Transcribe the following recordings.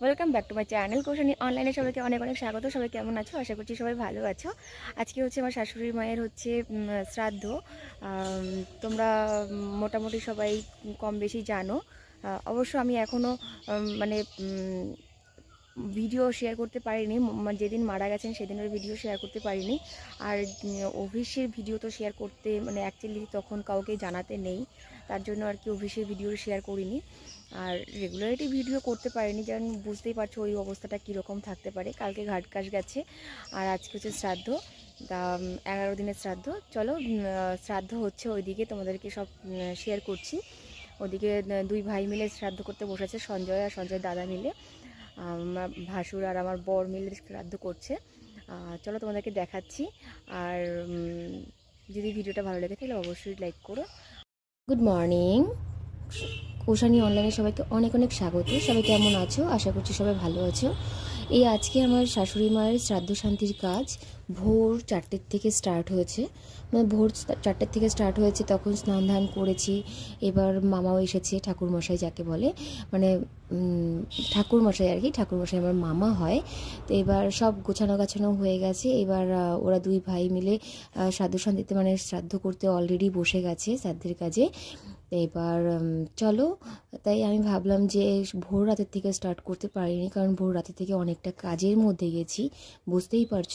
Welcome back to my channel কোশানি অনলাইনে সবাইকে অনেক অনেক স্বাগত। সবাই কেমন আছো? আশা করছি সবাই ভালো আছো। আজকে হচ্ছে আমার শাশুড়ি মায়ের হচ্ছে শ্রাদ্ধ। তোমরা মোটামুটি সবাই কম বেশি জানো। অবশ্য আমি এখনও মানে ভিডিও শেয়ার করতে পারিনি। যেদিন মারা গেছেন সেদিনের ভিডিও শেয়ার করতে পারিনি। আর অফিসের ভিডিও তো শেয়ার করতে মানে অ্যাকচুয়ালি তখন কাউকে জানাতে নেই। তার জন্য আর কি অফিসের ভিডিও শেয়ার করিনি। আর রেগুলারিটি ভিডিও করতে পারিনি। যেমন বুঝতেই পারছ ওই অবস্থাটা কীরকম থাকতে পারে। কালকে ঘাট কাশ গেছে। আর আজকে হচ্ছে শ্রাদ্ধ। তা এগারো দিনের শ্রাদ্ধ। চলো শ্রাদ্ধ হচ্ছে ওইদিকে। তোমাদেরকে সব শেয়ার করছি। ওদিকে দুই ভাই মিলে শ্রাদ্ধ করতে বসেছে সঞ্জয় আর সঞ্জয় দাদা মিলে। আমার ভাসুর আর আমার বর মিলে শ্রাদ্ধ করছে। চলো তোমাদেরকে দেখাচ্ছি। আর যদি ভিডিওটা ভালো লাগে তাহলে অবশ্যই লাইক করো। গুড মর্নিং কোষানি অনলাইনে সবাইকে অনেক অনেক স্বাগত। সবাই কেমন আছো? আশা করছি সবাই ভালো আছো। এই আজকে আমার শাশুড়ি মায়ের শ্রাদ্ধ শান্তির কাজ ভোর চারটের থেকে স্টার্ট হয়েছে। মানে ভোর চারটের থেকে স্টার্ট হয়েছে, তখন স্নান ধান করেছি। এবার মামাও এসেছে, ঠাকুরমশাই যাকে বলে। মানে ঠাকুরমশাই আর কি, ঠাকুরমশাই আমার মামা হয়। তো এবার সব গোছানো গাছানো হয়ে গেছে। এবার ওরা দুই ভাই মিলে শ্রাদ্ধ শান্তিতে মানে শ্রাদ্ধ করতে অলরেডি বসে গেছে শ্রাদ্ধের কাজে। এবার চলো। তাই আমি ভাবলাম যে ভোর রাতের থেকে স্টার্ট করতে পারিনি, কারণ ভোর রাতের থেকে অনেকটা কাজের মধ্যে গেছি। বুঝতেই পারছ,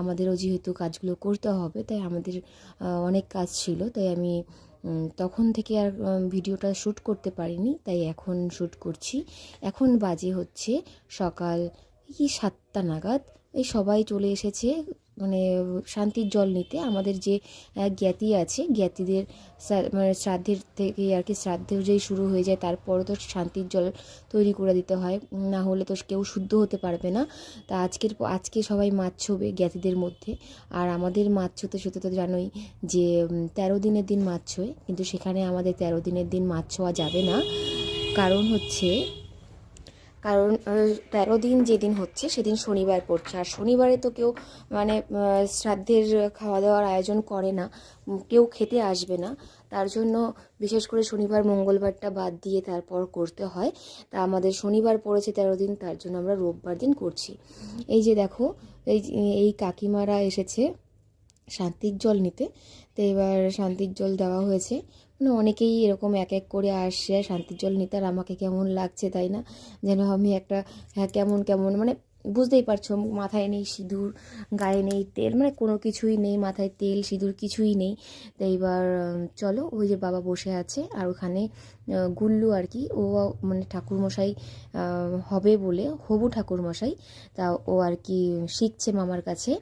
আমাদেরও যেহেতু কাজগুলো করতে হবে, তাই আমাদের অনেক কাজ ছিল। তাই আমি তখন থেকে আর ভিডিওটা শ্যুট করতে পারিনি, তাই এখন শ্যুট করছি। এখন বাজে হচ্ছে সকাল, কি সাতটা নাগাদ? এই সবাই চলে এসেছে মানে শান্তির জল নিতে আমাদের যে জ্ঞাতি আছে, জ্ঞাতিদের মানে শ্রাদ্ধের থেকে আর কি শ্রাদ্ধ যেই শুরু হয়ে যায়, তারপরও তো শান্তির জল তৈরি করে দিতে হয়। না হলে তো কেউ শুদ্ধ হতে পারবে না। তা আজকের আজকে সবাই মাছ ছবে জ্ঞাতিদের মধ্যে। আর আমাদের মাছ ছুতে ছুতে তো জানোই যে তেরো দিনের দিন মাছ ছোয়। কিন্তু সেখানে আমাদের তেরো দিনের দিন মাছ ছোঁয়া যাবে না। কারণ হচ্ছে কারণ তেরো দিন যেদিন হচ্ছে সেদিন শনিবার পড়ছে। আর শনিবারে তো কেউ মানে শ্রাদ্ধের খাওয়া দাওয়ার আয়োজন করে না কেউ খেতে আসবে না। তার জন্য বিশেষ করে শনিবার, মঙ্গলবারটা বাদ দিয়ে তারপর করতে হয়। তা আমাদের শনিবার পড়েছে তেরো দিন, তার জন্য আমরা রোববার দিন করছি। এই যে দেখো, এই এই কাকিমারা এসেছে শান্তির জল নিতে। তো এবার শান্তির জল দেওয়া হয়েছে। মানে অনেকেই এরকম এক এক করে আসছে শান্তির জল নিতে আর আমাকে কেমন লাগছে? তাই না? যেন আমি একটা হ্যাঁ কেমন কেমন মানে বুঝতেই পারছ, মাথায় নেই সিঁদুর, গায়ে নেই তেল মানে কোনো কিছুই নেই, মাথায় তেল, সিঁদুর কিছুই নেই। তো এইবার চলো, ওই যে বাবা বসে আছে, আর ওখানে গুল্লু আর কি, ও মানে ঠাকুরমশাই হবে বলে, হবু ঠাকুরমশাই, তা ও আর কি শিখছে মামার কাছে,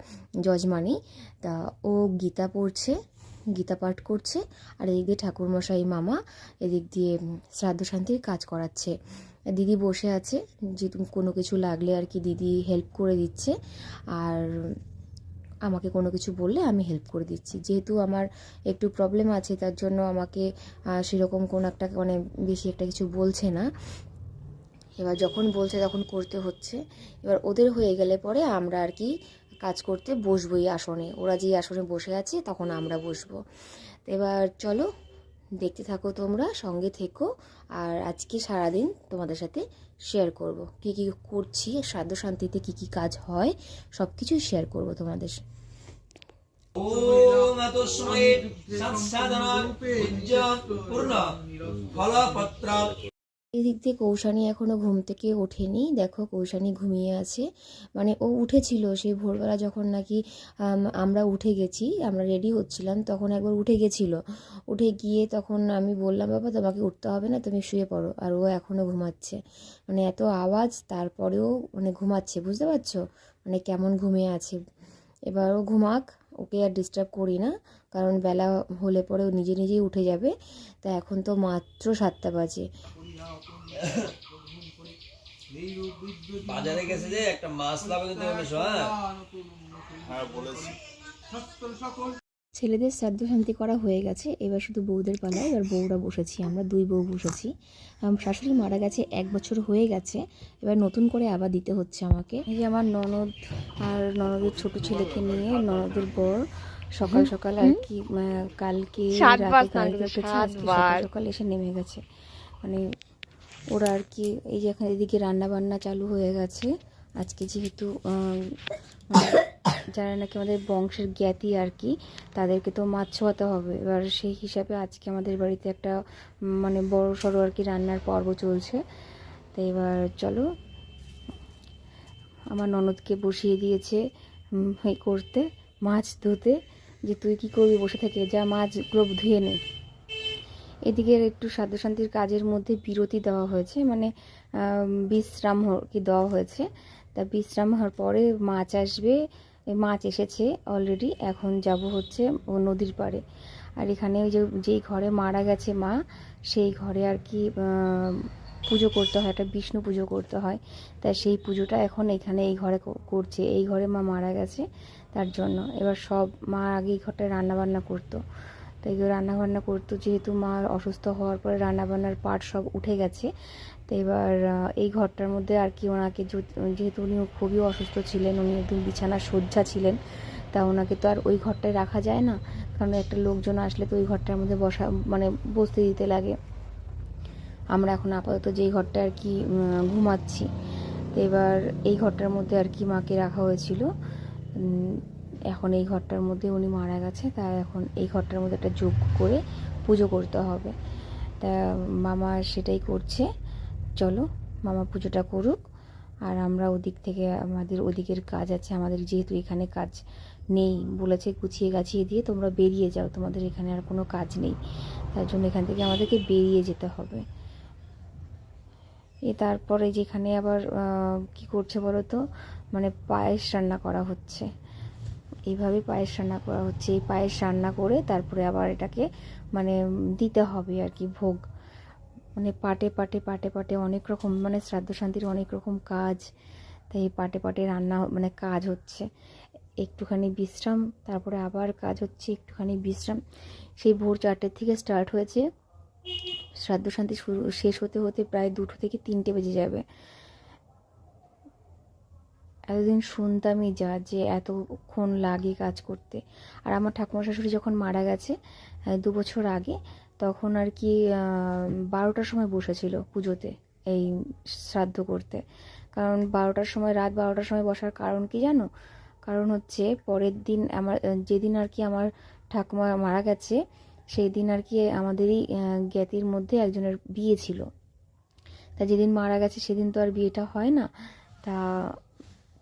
যজমানি, তা ও গীতা পড়ছে গীতা পাঠ করছে, আর এদিক দিয়ে ঠাকুরমশাই মামা এদিক দিয়ে শ্রাদ্ধ শান্তির কাজ করাচ্ছে। দিদি বসে আছে, যে কোনো কিছু লাগলে আর কি দিদি হেল্প করে দিচ্ছে, আর আমাকে কোনো কিছু বললে আমি হেল্প করে দিচ্ছি। যেহেতু আমার একটু প্রবলেম আছে, তার জন্য আমাকে সেরকম কোনো একটা মানে বেশি একটা কিছু বলছে না। এবার যখন বলছে তখন করতে হচ্ছে। এবার ওদের হয়ে গেলে পরে আমরা আর কি কাজ করতে বসবো এই আসনে। ওরা যেই আসনে বসে আছে, তখন আমরা বসবো। তো এবার চলো, দেখতে থাকো তোমরা, সঙ্গে থেকো। আর আজকে সারাদিন তোমাদের সাথে শেয়ার করব। কী কী করছি শ্রাদ্ধ শান্তিতে কী কী কাজ হয় সব কিছুই শেয়ার করব তোমাদের ওম পূজ্য পূর্ণ ফলপত্র। এদিক দিয়ে কৌশানী এখনও ঘুম থেকে ওঠেনি। দেখো কৌশানী ঘুমিয়ে আছে। মানে ও উঠেছিল, সেই ভোরবেলা যখন নাকি আমরা উঠে গেছি, আমরা রেডি হচ্ছিলাম, তখন একবার উঠে গেছিল। উঠে গিয়ে তখন আমি বললাম, বাবা, তোমাকে উঠতে হবে না, তুমি শুয়ে পড়ো। আর ও এখনও ঘুমাচ্ছে। মানে এত আওয়াজ, তারপরেও মানে ঘুমাচ্ছে, বুঝতে পারছ? মানে কেমন ঘুমিয়ে আছে। এবার ও ঘুমাক, ওকে আর ডিস্টার্ব করি না, কারণ বেলা হলে পরে ও নিজে নিজেই উঠে যাবে। তা এখন তো মাত্র সাতটা বাজে। বাজারে গেছে যে একটা মাছ কিন্তু এমএস হ্যাঁ? ছেলেদের শ্রাদ্ধ শান্তি করা হয়ে গেছে এবার শুধু বউদের পালা এবার বউরা বসেছি আমরা দুই বউ বসেছি। শাশুড়ি মারা গেছে এক বছর হয়ে গেছে এবার নতুন করে আবার দিতে হচ্ছে আমাকে। এই যে আমার ননদ আর ননদের ছোট ছেলেকে নিয়ে ননদের বর সকাল সকাল আর কি কালকে সকাল এসে নেমে গেছে। মানে ওরা আর কি এই যে এখানে এদিকে রান্না বান্না চালু হয়ে গেছে। আজকে যেহেতু মানে যারা নাকি আমাদের বংশের জ্ঞাতি আর কি, তাদেরকে তো মাছ ছোঁয়াতে হবে। এবার সেই হিসাবে আজকে আমাদের বাড়িতে একটা মানে বড় সড়ো আর কি রান্নার পর্ব চলছে। তো এবার চলো, আমার ননদকে বসিয়ে দিয়েছে করতে, মাছ ধুতে, যে তুই কি করবি বসে থেকে, যা মাছগুলো ধুয়ে নে। এদিকে একটু সাধ্য শান্তির কাজের মধ্যে বিরতি দেওয়া হয়েছে মানে বিশ্রাম কি দেওয়া হয়েছে। তা বিশ্রাম হওয়ার পরে মাছ আসবে মাছ এসেছে অলরেডি এখন যাব হচ্ছে নদীর পাড়ে। আর এখানে ওই যে, যেই ঘরে মারা গেছে মা, সেই ঘরে আর কি পুজো করতে হয়, একটা বিষ্ণু পুজো করতে হয়। তাই সেই পুজোটা এখন এখানে এই ঘরে করছে, এই ঘরে মা মারা গেছে তার জন্য। এবার সব মা আগে এই ঘরটায় রান্নাবান্না করতো। তাই রান্না বান্না করতো। যেহেতু মা অসুস্থ হওয়ার পরে রান্না বান্নার পাট সব উঠে গেছে। তো এবার এই ঘরটার মধ্যে আর কি ওনাকে যেহেতু উনি খুবই অসুস্থ ছিলেন, উনি একদম বিছানার শয্যা ছিলেন, তা ওনাকে তো আর ওই ঘরটায় রাখা যায় না। কারণ একটা লোকজন আসলে তো ওই ঘরটার মধ্যে বসা মানে বসতে দিতে লাগে। আমরা এখন আপাতত যেই ঘরটা আর কি ঘুমাচ্ছি। তো এবার এই ঘরটার মধ্যে আর কি মাকে রাখা হয়েছিল। এখন এই ঘরটার মধ্যে উনি মারা গেছে তাই এখন এই ঘরটার মধ্যে একটা যোগ করে পুজো করতে হবে। তা মামা সেটাই করছে। চলো, মামা পুজোটা করুক। আর আমরা ওদিক থেকে, আমাদের ওদিকের কাজ আছে, আমাদের যেহেতু এখানে কাজ নেই, বলেছে গুছিয়ে গাছিয়ে দিয়ে তোমরা বেরিয়ে যাও, তোমাদের এখানে আর কোনো কাজ নেই। তার জন্য এখান থেকে আমাদেরকে বেরিয়ে যেতে হবে। এ তারপরে যেখানে আবার কি করছে বলো তো মানে পায়েস রান্না করা হচ্ছে। এইভাবে পায়েস রান্না করা হচ্ছে। এই পায়েস রান্না করে তারপরে আবার এটাকে মানে দিতে হবে আর কি ভোগ। মানে পাটে পাটে পাটে পাটে অনেক রকম মানে শ্রাদ্ধ শান্তির অনেক রকম কাজ, তাই পাটে পাটে রান্না মানে কাজ হচ্ছে। একটুখানি বিশ্রাম, তারপরে আবার কাজ হচ্ছে একটুখানি বিশ্রাম। সেই ভোর চারটের থেকে স্টার্ট হয়েছে। শ্রাদ্ধ শান্তি শুরু শেষ হতে হতে প্রায় দুটো থেকে তিনটে বেজে যাবে। এতদিন শুনতামই যা যে এতক্ষণ লাগে কাজ করতে। আর আমার ঠাকুমা শাশুড়ি যখন মারা গেছে দু বছর আগে, তখন আর কি বারোটার সময় বসেছিল পুজোতে এই শ্রাদ্ধ করতে। কারণ বারোটার সময়, রাত বারোটার সময় বসার কারণ কি জানো? কারণ হচ্ছে পরের দিন আমার যেদিন আর কি আমার ঠাকুমা মারা গেছে সেই দিন আর কি আমাদেরই জ্ঞাতির মধ্যে একজনের বিয়ে ছিল। তা যেদিন মারা গেছে, সেদিন তো আর বিয়েটা হয় না। তা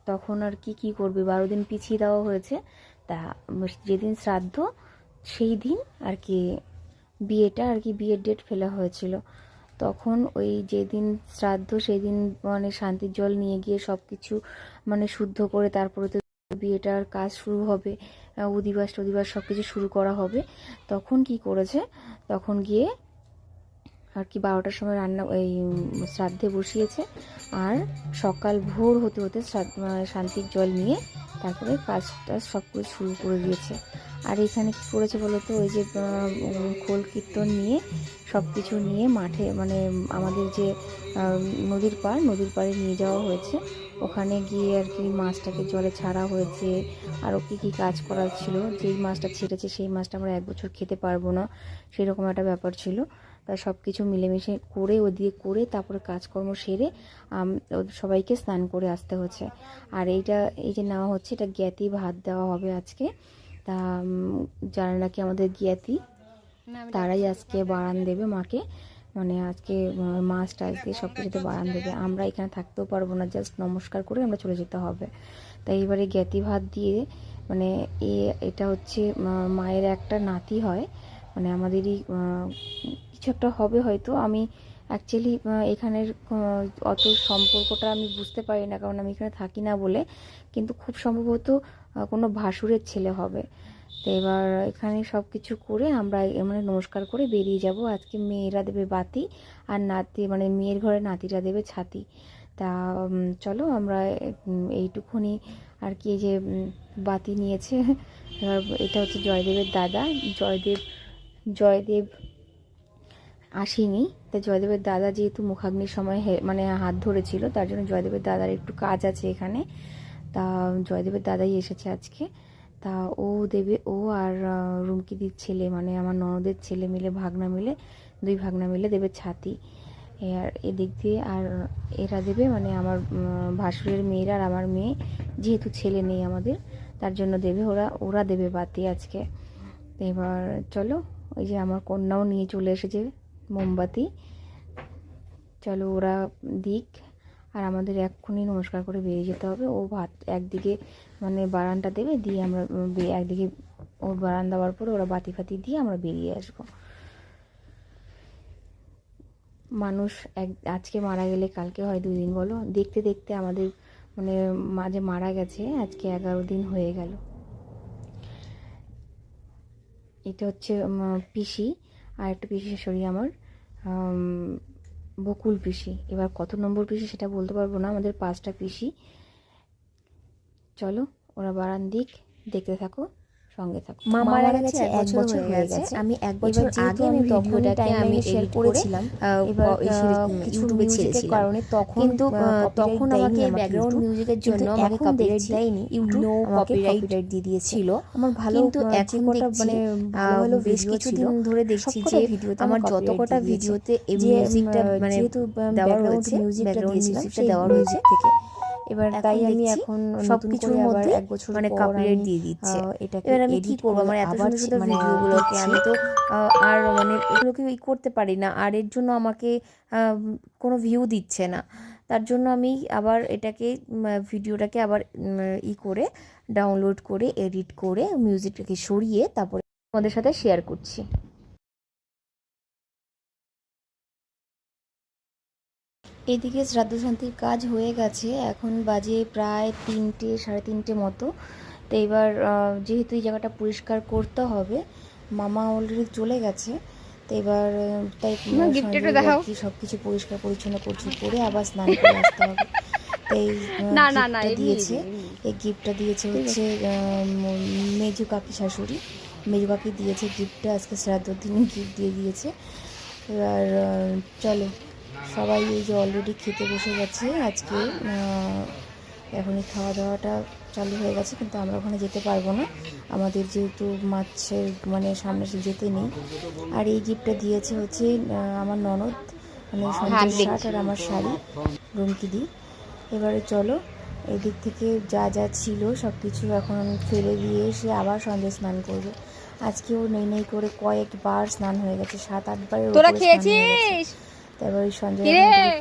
তখন আর কি কি করবে? বারো দিন পিছিয়ে দেওয়া হয়েছে। তা যেদিন শ্রাদ্ধ সেই দিন আর কি বিয়েটা আর কি বিয়ের ডেট ফেলা হয়েছিল। তখন ওই যেদিন শ্রাদ্ধ সেই দিন মানে শান্তির জল নিয়ে গিয়ে সব কিছু মানে শুদ্ধ করে তারপরে তো বিয়েটার কাজ শুরু হবে আহ, অধিবাস টধিবাস সব কিছু শুরু করা হবে। তখন কি করেছে? তখন গিয়ে আর কি বারোটার সময় রান্না, এই শ্রাদ্ধে বসিয়েছে। আর সকাল ভোর হতে হতে মানে শান্তির জল নিয়ে তারপরে কাজটা সব কিছু শুরু করে দিয়েছে। আর এখানে কী করেছে বলো তো? ওই যে খোল কীর্তন নিয়ে সব কিছু নিয়ে মাঠে মানে আমাদের যে নদীর পাড়, নদীর পাড়ে নিয়ে যাওয়া হয়েছে। ওখানে গিয়ে আর কি মাছটাকে জলে ছাড়া হয়েছে। আরও কী কী কাজ করার ছিল? যেই মাছটা ছেড়েছে, সেই মাছটা আমরা এক বছর খেতে পারব না। সেরকম একটা ব্যাপার ছিল। তা সব কিছু মিলেমিশে করে ওদিকে করে তারপরে কাজকর্ম সেরে সবাইকে স্নান করে আসতে হচ্ছে। আর এইটা এই যে নেওয়া হচ্ছে এটা জ্ঞাতি ভাত দেওয়া হবে আজকে। তা যারা নাকি আমাদের জ্ঞাতি তারাই আজকে বাড়ান দেবে মাকে। মানে আজকে মাছ টাছ দিয়ে সব কিছুতে বাড়ান দেবে। আমরা এখানে থাকতেও পারব না জাস্ট নমস্কার করে আমরা চলে যেতে হবে। তাই এবারে জ্ঞাতি ভাত দিয়ে মানে এ এটা হচ্ছে মায়ের একটা নাতি হয়। মানে আমাদেরই কিছু একটা হবে হয়তো। আমি অ্যাকচুয়ালি এখানের অত সম্পর্কটা আমি বুঝতে পারি না, কারণ আমি এখানে থাকি না বলে। কিন্তু খুব সম্ভবত কোনো ভাসুরের ছেলে হবে। তো এবার এখানে সব কিছু করে আমরা মানে নমস্কার করে বেরিয়ে যাব। আজকে মেয়েরা দেবে বাতি, আর নাতি মানে মেয়ের ঘরে নাতিরা দেবে ছাতি। তা চলো আমরা এইটুকুনি আর কি যে বাতি নিয়েছে। এবার এটা হচ্ছে জয়দেবের দাদা। জয়দেব জয়দেব আসেনি। তা জয়দেবের দাদা যেহেতু মুখাগ্নির সময় মানে হাত ধরেছিল, তার জন্য জয়দেবের দাদার একটু কাজ আছে এখানে। তা জয়দেবের দাদাই এসেছে আজকে। তা ও দেবে ও আর রুমকিদির ছেলে মানে আমার ননদের ছেলে মিলে, ভাগনা মিলে, দুই ভাগনা মিলে দেবে ছাতি। আর এদিক দিয়ে আর এরা দেবে মানে আমার ভাসুরের মেয়েরা আর আমার মেয়ে, যেহেতু ছেলে নেই আমাদের, তার জন্য দেবে ওরা ওরা দেবে বাতি আজকে। এবার চলো ওই যে আমার কন্যাও নিয়ে চলে এসেছে মোমবাতি। চলো ওরা দিক, আর আমাদের এক্ষুনি নমস্কার করে বেরিয়ে যেতে হবে। ও ভাত একদিকে মানে বারান্দা দেবে, দিয়ে আমরা একদিকে ওর বারান দেওয়ার পরে ওরা বাতি ফাতি দিয়ে আমরা বেরিয়ে আসব। মানুষ এক, আজকে মারা গেলে কালকে হয় দুই দিন বলো? দেখতে দেখতে আমাদের মানে মাঝে মারা গেছে, আজকে এগারো দিন হয়ে গেল। এটা হচ্ছে পিসি, আর একটা পিসি শাশুড়ি আমার বকুল পিসি। এবার কত নম্বর পিসি সেটা বলতে পারব না, আমাদের পাঁচটা পিসি। চলো, ওরা বারান দিক দেখতে থাকো। সঙ্গে থাকো। মা মারা গেছে এক বছর হয়ে গেছে। আমি এক বছর আগে আমি ভিডিওটাকে আমি শেয়ার করেছিলাম এবার ইউটিউবে ছেড়েছিলাম। কারণে তখন কিন্তু তখন আমাকে ব্যাকগ্রাউন্ড মিউজিকের জন্য আমাকে কপিরাইট দেয়নি ইউটিউব আমাকে কপিরাইট দিয়ে দিয়েছিল। আমার ভালো কিন্তু এখন মানে ভালো বেশ কিছুদিন ধরে দেখছি যে আমার যত কটা ভিডিওতে এই মিউজিকটা মানে দেওয়া রয়েছে মিউজিকটা দিয়েছিলাম সেই দেওয়া রয়েছে। থেকে এবার তাই আমি এখন সবকিছুর মধ্যে এক বছর মানে কপিরাইট দিয়ে দিচ্ছে। এবার আমি কি করব? আমার এত সুন্দর সুন্দর ভিডিওগুলোকে আমি তো আর মানে এগুলোকে ই করতে পারি না আর এর জন্য আমাকে কোনো ভিউ দিচ্ছে না। তার জন্য আমি আবার এটাকে ভিডিওটাকে আবার ই করে ডাউনলোড করে এডিট করে মিউজিকটাকে সরিয়ে তারপরে তোমাদের সাথে শেয়ার করছি। এদিকে শ্রাদ্ধ শান্তির কাজ হয়ে গেছে। এখন বাজে প্রায় তিনটে সাড়ে তিনটে মতো। তো এবার যেহেতু এই জায়গাটা পরিষ্কার করতে হবে মামা অলরেডি চলে গেছে। তো এবার তাই তাই সব কিছু পরিষ্কার পরিচ্ছন্ন করছি করে আবার স্নান করে আসতে হবে। তো এই না, না, না, দিয়েছে। এই গিফটটা দিয়েছে হচ্ছে মেজু কাকি শাশুড়ি। মেজু কাকি দিয়েছে গিফটটা আজকে শ্রাদ্ধর দিনে গিফট দিয়ে দিয়েছে। এবার চলো। সবাই এই যে অলরেডি খেতে বসে গেছে আজকে এখনই খাওয়া দাওয়াটা চালু হয়ে গেছে কিন্তু আমরা ওখানে যেতে পারব না। আমাদের যেহেতু মাছের মানে সামনে সে যেতে নেই। আর এই গিফটটা দিয়েছে হচ্ছে আমার ননদ মানে সঞ্জয় শার্ট আর আমার শাড়ি রুমকি দি। এবারে চলো এদিক থেকে যা যা ছিল সব কিছু এখন আমি ফেলে দিয়ে এসে আবার সন্ধ্যে স্নান করবে। আজকেও নেই নেই করে কয়েকবার স্নান হয়ে গেছে সাত আটবার তোরা খেয়েছিস? তারপর ওই সঞ্জয়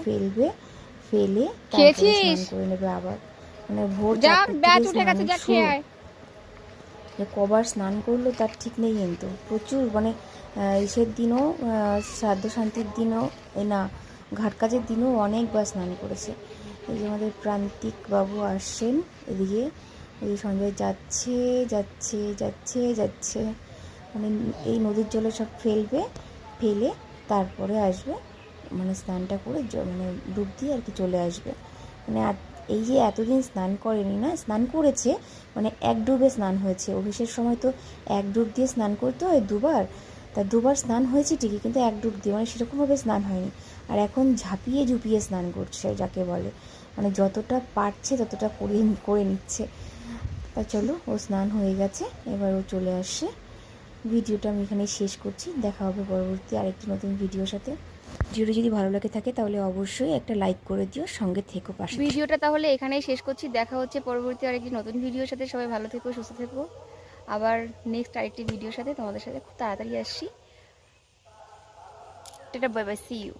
ফেলবে ফেলে খেয়েছিস? করে নেবে আবার। মানে ভোর যা কবার স্নান করল তার ঠিক নেই কিন্তু। প্রচুর মানে ইসের দিনও শ্রাদ্ধ শান্তির দিনও এ না ঘাট কাজের দিনও অনেকবার স্নান করেছে। এই যে আমাদের প্রান্তিক বাবু আসছেন এদিকে এই সঞ্জয় যাচ্ছে যাচ্ছে যাচ্ছে যাচ্ছে। মানে এই নদীর জলে সব ফেলবে ফেলে তারপরে আসবে। মানে স্নানটা করে মানে ডুব দিয়ে আর কি চলে আসবে। মানে এই যে এতদিন স্নান করেনি না, স্নান করেছে মানে এক ডুবে স্নান হয়েছে। অফিসের সময় তো এক ডুব দিয়ে স্নান করতে হয় দুবার। তা দুবার স্নান হয়েছে ঠিকই, কিন্তু এক ডুব দিয়ে মানে সেরকমভাবে স্নান হয়নি। আর এখন ঝাঁপিয়ে ঝুঁপিয়ে স্নান করছে যাকে বলে। মানে যতটা পারছে ততটা করে করে নিচ্ছে। তা চলো, ও স্নান হয়ে গেছে, এবার ও চলে আসছে। ভিডিওটা আমি এখানে শেষ করছি। দেখা হবে পরবর্তী আরেকটি নতুন ভিডিওর সাথে। ভিডিওটা যদি ভালো লাগে থাকে তাহলে অবশ্যই একটা লাইক করে দিও, সঙ্গে থেকো পাশে ভিডিওটা তাহলে এখানেই শেষ করছি, দেখা হচ্ছে পরবর্তী আরেকটি নতুন ভিডিওর সাথে। সবাই ভালো থেকো, সুস্থ থেকো। আবার নেক্সট আরেকটি ভিডিওর সাথে তোমাদের সাথে খুব তাড়াতাড়ি আসছি। এটা বাই বাই সি ইউ